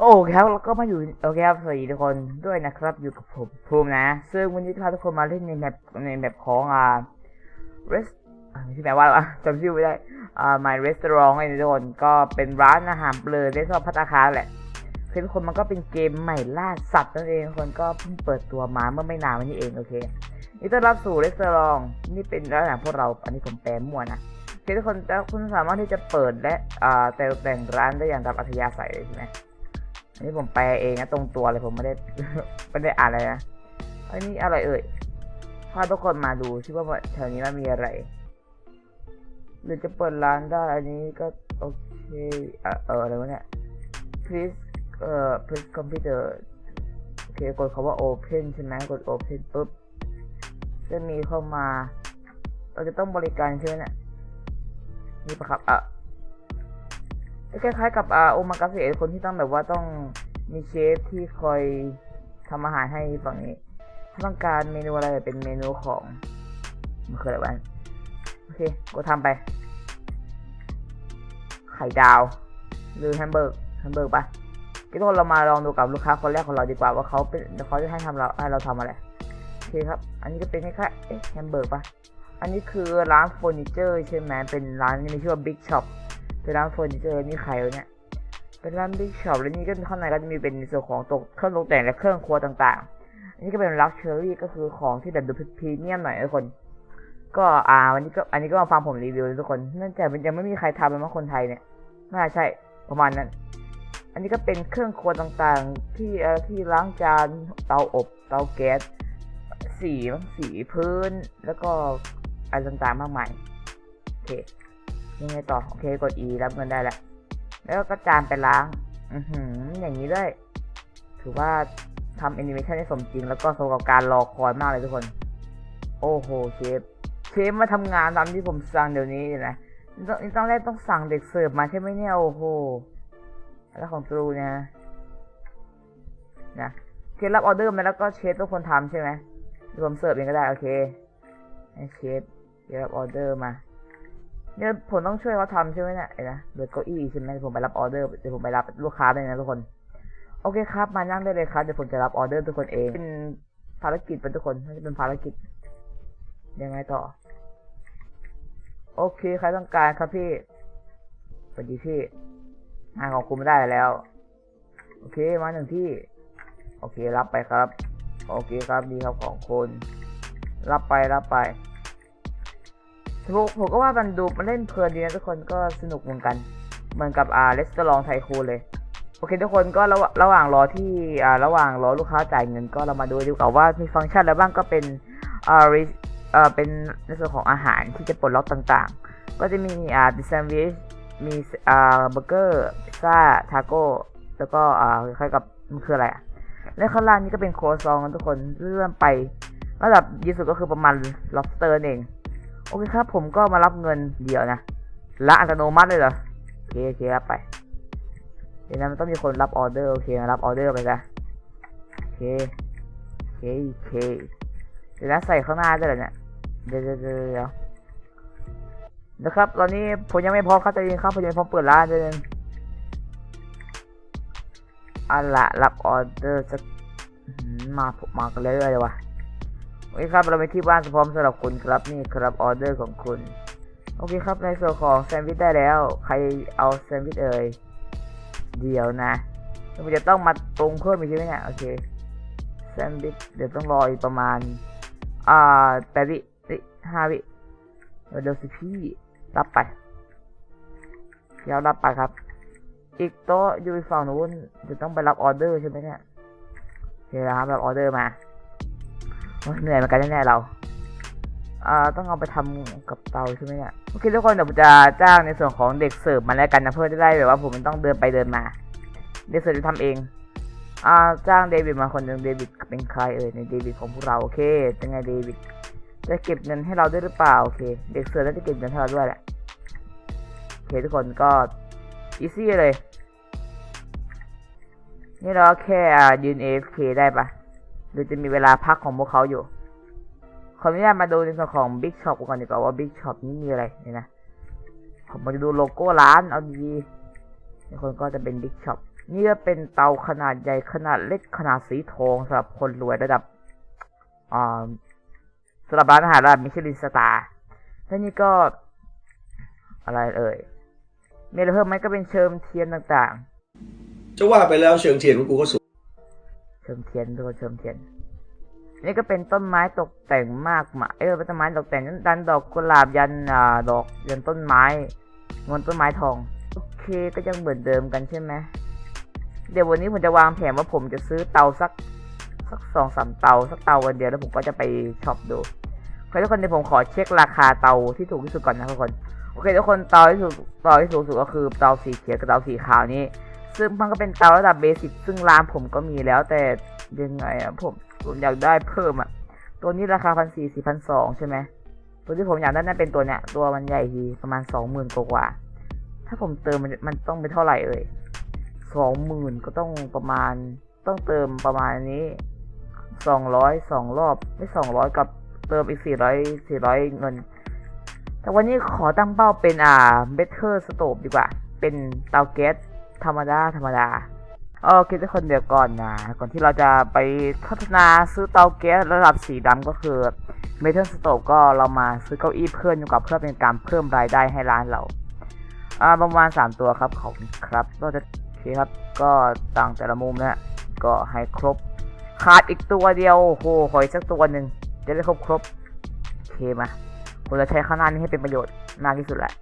โอเคครับแล้วก็มาอยู่โอเคครับสวัสดีทุกคนด้วยนะครับอยู่กับผมภูมินะ ซึ่งวันนี้จะพาทุกคนมาเล่นในแมปในแมปของอ่า rest อ่าไม่แปลว่าอะไรจำชื่อไม่ได้อ่า my restaurant ไอ้ทุกคนก็เป็นร้านอาหารเปลือยในซอยพัตตาคารแหละคือทุกคนมันก็เป็นเกมใหม่ล่าสัตว์นั่นเองทุกคนก็เพิ่งเปิดตัวมาเมื่อไม่นานมานี้เองโอเคนี่ต้อนรับสู่ restaurant นี่เป็นร้านอาหารพวกเราอันนี้ผมแปลมั่วนะโอทุกคนแล้วคุณสามารถที่จะเปิดและอ่าแต่แต่งร้านได้อย่างตามอัธยาศัยเลยใช่ไหม อันนี้ผมแปลเองนะตรงตัวเลยผมไม่ได้ไม่ได้อ่านอะไรนะอันนี้อะไรเอ่ยพาทุกคนมาดูซิว่าแถวนี้มันมีอะไร หรือจะเปิดร้านได้ อันนี้ก็โอเคเอ่ออะไรวะเนี่ย please เอ่อ please computer โอเคกดคำว่า open ใช่ไหมกด open ปุ๊บจะมีเข้ามา เราจะต้องบริการใช่ไหมเนี่ยนี่ปะครับอะ คล้ายๆกับอาโอมากาเสะคนที่ต้องแบบว่าต้องมีเชฟที่คอยทำอาหารให้ฝั่งนี้ถ้าต้องการเมนูอะไรเป็นเมนูของมันคืออะไรวะโอเคก็ทำไป ไข่ดาว หรือแฮมเบอร์กแฮมเบอร์กปะก็ทุกคนเรามาลองดูกับลูกค้าคนแรกของเราดีกว่าว่าเขาเป็นเขาจะให้ทำเราให้เราทำอะไรโอเคครับ อันนี้ก็เป็นคล้ายๆแฮมเบอร์กปะอันนี้คือร้านเฟอร์นิเจอร์ใช่ไหมเป็นร้านที่มีชื่อว่า Big Shop เป็ นร้านเฟอร์นิเจอร์นี่ใครวะเนี่ย เป็นร้าน Big Shop แล้วนี่ก็ข้างในก็จะมีเป็นส่วนของตกเครื่องตกแต่งและเครื่องครัวต่างๆ อันนี้ก็เป็น Luxury ก็คือของที่แบบดูพรีเมียมหน่อยทุกคน ก็อ่าวันนี้ก็อันนี้ก็มาฟังผมรีวิวทุกคนเนื่องจากมันยังไม่มีใครทำเลยมั้งคนไทยเนี่ย น่าใช่ประมาณนั้น อันนี้ก็เป็นเครื่องครัวต่างๆ ที่เอ่อที่ล้างจานเตาอบเตาแก๊สสีสีพื้นแล้วก็อะไรต่างๆมากมายโอเค ยังไงต่อ โอเค กด E รับเงินได้แล้วแล้วก็จานไปล้าง อือหือ อย่างนี้ด้วย ถือว่าทำแอนิเมชันได้สมจริง แล้วก็สมกับการรอคอยมากเลยทุกคน โอ้โห เชฟ เชฟมาทำงานตามที่ผมสั่งเดี๋ยวนี้นะนี่ต้องนี่ต้องแรกต้องสั่งเด็กเสิร์ฟมาใช่ไหมเนี่ย โอ้โห แล้วของตรูเนี่ยนะนะโอเครับออเดอร์มาแล้วก็เชฟทุกคนทำใช่ไหมเดี๋ยวผมเสิร์ฟเองก็ได้ โอเคให้เชฟเดี๋ยวรับออเดอร์มา เนี่ยผมต้องช่วยเขาทำใช่ไหมเนี่ยนะเดือเก้าอี้ใช่ไหมผมไปรับออเดอร์เดี๋ยวผมไปรับลูกค้าเลยนะทุกคน โอเคครับ มานั่งได้เลยครับเดี๋ยวผมจะรับออเดอร์ทุกคนเอง เป็นภารกิจเป็นทุกคนไม่ใช่เป็นภารกิจ ยังไงต่อ โอเคใครต้องการครับพี่สวัสดีพี่งานของคุณไม่ได้แล้ว โอเคมาหนึ่งที่ โอเครับไปครับ โอเคครับดีครับของคนรับไปรับไป ผมผมก็ว่ามันดูมันเล่นเพลินดีนะทุกคนก็สนุกเหมือนกัน เหมือนกับอ่าเลสเตอรองไทคูเลย โอเคทุกคนก็ระหว่างระหว่างรอที่อ่าระหว่างรอลูกค้าจ่ายเงินก็เรามาดูดีกว่าว่ามีฟังก์ชันอะไรบ้างก็เป็นอ่า re- อ่าเป็นในส่วนของอาหารที่จะปลดล็อกต่างๆ ก็จะมีอ่าดิแซนวิชมีอ่าเบอร์เกอร์พิซซ่าทาโก้แล้วก็อ่าคล้ายกับมันคืออะไรอะและข้างล่างนี้ก็เป็นโครซองกันทุกคนเลื่อนไประดับยี่สุดก็คือประมาณ lobster เอง โอเคครับ ผมก็มารับเงินเดียวนะละอัตโนมัติเลยเหรอโอเคโอเครับไปเดี๋ยวนะมันต้องมีคนรับออเดอร์โอเครับ ออเดอร์ไปซะโอเคโอเคโอเคเดี๋ยวนะใส่ข้างหน้าได้เหรอเนี่ยเดี๋ยวเดี๋ยวเดี๋ยวนะครับ ตอนนี้ผมยังไม่พร้อมครับจเย็นครับผมยังไม่พร้อมเปิดร้านเลยเอาละรับออเดอร์จะมาผมมากันเรื่อยๆเลยวะ โอเคครับเราไปที่บ้านพร้อมสำหรับคุณครับนี่ครับออเดอร์ของคุณ โอเคครับในส่วนของแซนด์วิชได้แล้ว ใครเอาแซนด์วิชเอ่ยเดี๋ยวนะมันจะต้องมาปรุงเพิ่มอีกใช่ไหมเนี่ยโอเคแซนด์วิชเดี๋ยวต้องรออีกประมาณอ่าแปดวิเอ้ยห้าวิเดี๋ยวเดี๋ยวสิพี่รับไปเดี๋ยวรับไปครับ อีกโต๊ะอยู่ฝั่งนู้นจะต้องไปรับออเดอร์ใช่ไหมเนี่ยโอเคครับรับออเดอร์มา เหนื่อยเหมือนกันแน่ๆเราอ่าต้องเอาไปทำกับเตาใช่ไหมเนี่ยโอเคทุกคนเดี๋ยวผมจะจ้างในส่วนของเด็กเสิร์ฟมาแล้วกันนะเพื่อจะได้แบบว่าผมมันต้องเดินไปเดินมา เด็กเสิร์ฟจะทำเองอ่าจ้างเดวิดมาคนหนึ่งเดวิดเป็นใครเอ่ยในเดวิดของพวกเราโอเคเป็นไงเดวิดจะเก็บเงินให้เราด้วยหรือเปล่าโอเค เด็กเสิร์ฟน่าจะเก็บเงินให้เราด้วยแหละโอเคทุกคนก็อีซี่เลย นี่เราแค่ยืน AFK ได้ปะ หรือจะมีเวลาพักของพวกเขาอยู่ขออนุญาตมาดูในส่วนของ Big Shop ก่อนดีกว่าว่า Big Shop นี้มีอะไรนี่นะผมมาจะดูโลโก้ร้านเอาดีในคนก็จะเป็น Big Shop นี่ก็เป็นเตาขนาดใหญ่ขนาดเล็กขนาดสีทองสำหรับคนรวยระดับอ่าสำหรับร้านอาหารระดับมิชลินสตาร์และนี่ก็อะไรเอ่ยมีอะไรเพิ่มไหมก็เป็นเชิมเทียนต่างๆ จะว่าไปแล้วเชิงเทียนของกูก็สวย ชิมเทียนทุกคนเชิมเทียน นี่ก็เป็นต้นไม้ตกแต่งมากมายเออเป็นต้นไม้ตกแต่งดันดอกกุหลาบยันอ่าดอกยันต้นไม้งนต้นไม้ทอง โอเคก็ยังเหมือนเดิมกันใช่ไหมเดี๋ยววันนี้ผมจะวางแผนว่าผมจะซื้อเตาสักสักสองสามเตาสักเตาวันเดียวแล้วผมก็จะไปช็อปดูโอเคทุกคนเดี๋ยวผมขอเช็คราคาเตาที่ถูกที่สุดก่อนนะทุกคน โอเคทุกคนเตาที่ถูกเตาที่ถูกสุดก็คือเตาสีเขียวกับเตาสีขาวนี้ ซึ่งมันก็เป็นเตาระดับเบสิกซึ่งร้านผมก็มีแล้วแต่ยังไงอะผมผมอยากได้เพิ่มอะตัวนี้ราคาพันสี่สี่พันสองใช่ไหมตัวที่ผมอยากได้นั่นเป็นตัวเนี้ยตัวมันใหญ่ทีประมาณสองหมื่นกว่า ถ้าผมเติมมันมันต้องเป็นเท่าไหร่เอ่ยสองหมื่นก็ต้องประมาณต้องเติมประมาณนี้สองร้อยสองรอบไม่สองร้อยกับเติมอีกสี่ร้อยสี่ร้อยเงิน แต่วันนี้ขอตั้งเป้าเป็นอ่าเบเทอร์สโต e ดีกว่า เป็นเตาแก๊ส ธรรมดาธรรมดาโอเคทุกคนเดี๋ยวก่อนนะก่อนที่เราจะไปพัฒนาซื้อเตาแก๊สระดับสีดำก็คือเมทัลสโต e ก็เรามาซื้อเก้าอี้เพิ่มดีกว่าเพื่อเป็นการเพิ่มรายได้ให้ร้านเราอ่าประมาณ 3 ตัวครับขอบคุณครับก็จะโอเคครับก็ต่างแต่ละมุมนะก็ให้ครบขาดอีกตัวเดียวโอ้โหออีกสักตัวหนึ่งจะได้ครบครบโอเคมาผมจะใช้ข้างหน้านี้ให้เป็นประโยชน์มากที่สุดแหละ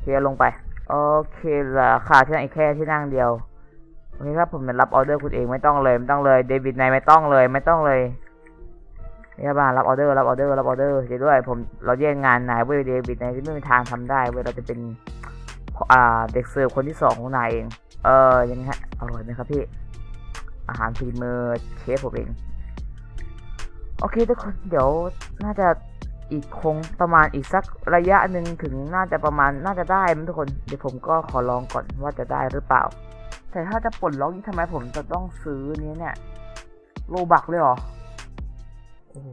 เคลียลงไป โอเคลือขาดที่นั่งอีกแค่ที่นั่งเดียวโอเคครับผมจะรับออเดอร์คุณเองไม่ต้องเลยไม่ต้องเลยเดวิดนายไม่ต้องเลยไม่ต้องเลยนี่ครับรับออเดอร์รับออเดอร์รับออเดอร์เดี๋ยวด้วยผมเราแย่งงานนายเว้ยเดวิดนายที่ไม่มีทางทำได้เว้ยเราจะเป็นอ่าเด็กเสิร์ฟคนที่สองของนายเองเออยังไงฮะอร่อยไหมครับพี่อาหารฝีมือเชฟผมเอง โอเคทุกคนเดี๋ยวน่าจะ อีกคงประมาณอีกสักระยะหนึ่งถึงน่าจะประมาณน่าจะได้มั้งทุกคน เดี๋ยวผมก็ขอลองก่อนว่าจะได้หรือเปล่า แต่ถ้าจะปลดล็อกนี่ทำไมผมจะต้องซื้อนี้เนี่ยโลบักเลยเหรอโอ้โห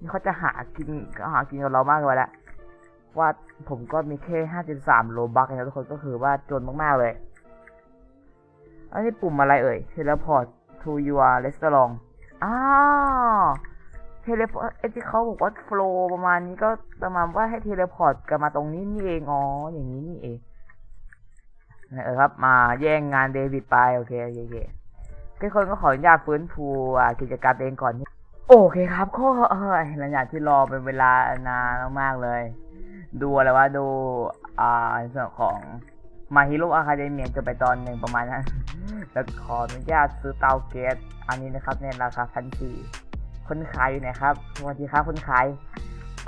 นี่เขาจะหากินหากินกับเรามากเลยแหละว่าผมก็มีแค่ห้าจุดสามโลบักนะทุกคนก็คือว่าจนมากๆเลย อันนี้ปุ่มอะไรเอ่ย teleport to your restaurant อ้าว เลพอร์ตไอ้ที่เขาบอกว่าโฟล์ประมาณนี้ก็ประมาณว่าให้เทเลพอร์ตกลับมาตรงนี้นี่เองอ๋ออย่างนี้นี่เองเออครับ มาแย่งงานเดวิดไปโอเคโอเคทุกคนก็ขออนุญาตฟื้นฟูกิจการเองก่อน โอเคครับก็เออหลังจากที่รอเป็นเวลานานมากๆเลย ดูอะไรวะดู อ่าในส่วนของมาฮิโร่อะคาเดเมียจะไปตอนหนึ่งประมาณนั้น แล้วขออนุญาตซื้อเตาแก๊สอันนี้นะครับในราคาพันสี่ คนขายอยู่ไหนครับสวัสดีครับคนขาย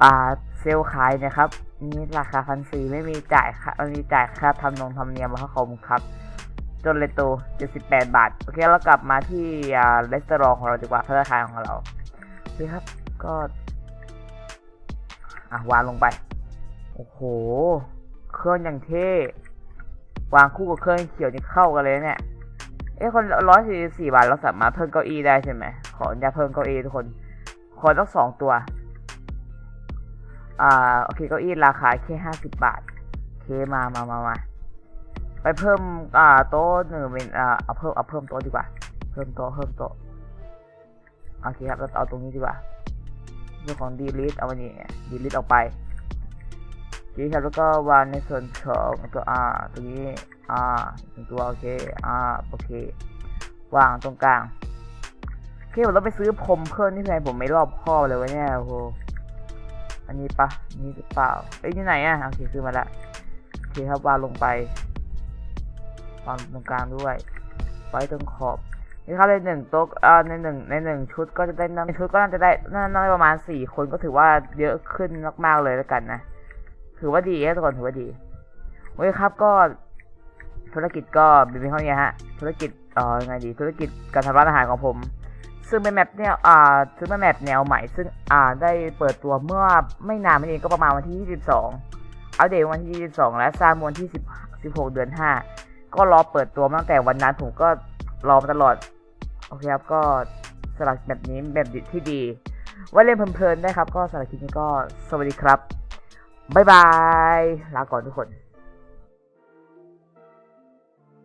อ่า เซลล์ขายนะครับนี่ราคาพันสี่ไม่มีจ่ายค่ะไม่มีจ่ายค่าทำนงทำเนียมมาคมครับ จนเลยโตเจ็ดสิบแปดบาท โอเคเรากลับมาที่อ่ารีสอร์ทของเราดีกว่าธนาคารของเราโอเคครับ ก็ อะวางลงไป โอ้โห เครื่องอย่างเท่ วางคู่กับเครื่องเขียวนี่เข้ากันเลยเนี่ย เอ้คนร้อยสี่สี่บาทเราสามารถเพิ่มเก้าอี้ได้ใช่ไหม ขออนุญาตเพิ่มเก้าอี้ทุกคนขอต้องสองตัว อ่าโอเคเก้าอี้ราคาแค่ห้าสิบบาทโอเคมามามามาไปเพิ่มอ่าโต๊ะหนึ่งเป็นอ่าเอาเพิ่มเอาเพิ่มโต๊ะดีกว่า เพิ่มโต๊ะเพิ่มโต๊ะโอเคครับเราเอาตรงนี้ดีกว่าเรื่องของ delete เอาอันนี้ delete ออกไปทีครับแล้วก็วางในส่วนของตัว R ตรงนี้ R หนึ่งตัวโอเค R โอเค วางตรงกลาง เคผมต้องไปซื้อพรมเพิ่มนี่ไงผมไม่รอบข้อบเลยวะเนี่ยโอ้โหอันนี้ปะนี่หรือเปล่าเอ้ยนี่ไหนอะโอเคซื้อมาละโอเคครับวางลงไปวางตรงกลางด้วยไว้ตรงขอบนี่ครับในหนึ่งโต๊ะอ่าในหนึ่งในหนึ่งชุดก็จะได้นั่งชุดก็น่าจะได้น่าน่าจะประมาณสี่คนก็ถือว่าเยอะขึ้นมากๆเลยแล้วกันนะถือว่าดีครับทุกคนถือว่าดีโอเคครับก็ธุรกิจก็เป็นเพียงเท่านี้ฮะธุรกิจเอ่อยังไงดีธุรกิจการทำร้านอาหารของผม ซึ่งเป็นแมปเนี่ยอ่าซึ่งเป็นแมปแนวใหม่ ซึ่งอ่าได้เปิดตัวเมื่อไม่นานมานี้ก็ประมาณวันที่ 22 อัปเดตวันที่ 22 และสร้างวันที่ 10 16 เดือน 5 ก็รอเปิดตัวตั้งแต่วันนั้นผมก็รอมาตลอด โอเคครับ ก็สำหรับแบบนี้แบบที่ดี ไว้เล่นเพลินๆได้ครับ ก็สำหรับคลิปนี้ก็สวัสดีครับ บ๊ายบาย ลาก่อนทุกคน